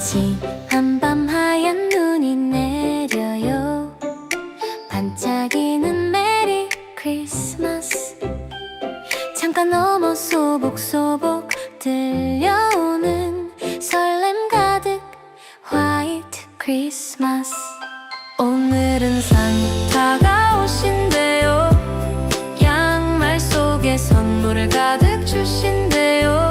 지한 밤 하얀 눈이 내려요. 반짝이는 메리 크리스마스. 잠깐 넘어 소복소복 들려오는 설렘 가득 화이트 크리스마스 오늘은 산타가 오신대요. 양말 속에 선물을 가득 주신대요.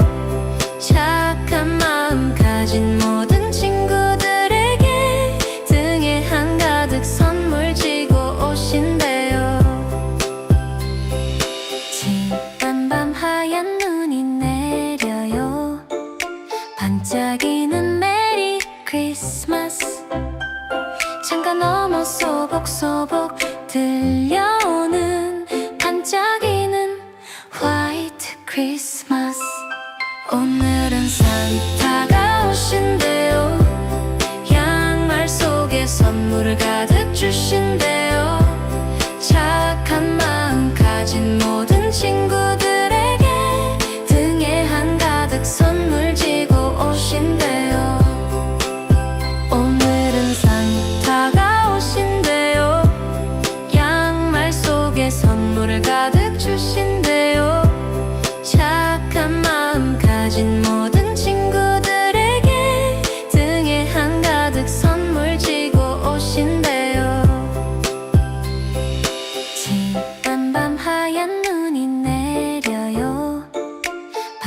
착한 마음 가진 모든 친구들에게 등에 한가득 선물 지고 오신대요. 지난 밤 하얀 눈이 내려요. 반짝이는 메리 크리스마스 잠깐 넘어 소복소복 들려오는 반짝이는 화이트 크리스마스. 오늘은 산타가 오신대요. 양말 속에 선물을 가득 주신대요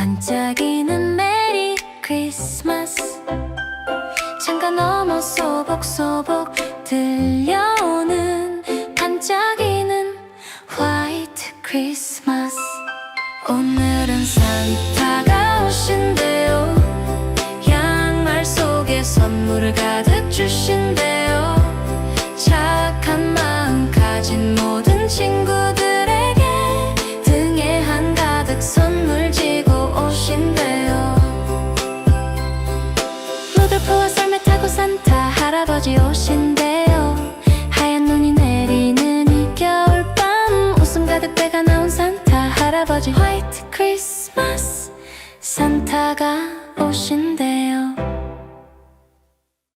반짝이는 메리 크리스마스. 잠깐 넘어 소복소복 들려오는 반짝이는 화이트 크리스마스. 오늘은 산타가 오신대요. 양말 속에 선물을 가득 주신대요. 착한 마음 가진 모든 아버지 오신대요. 하얀 눈이 내리는 이 겨울밤. 웃음 가득 배가 나온 산타 할아버지 화이트 크리스마스. 산타가 오신대요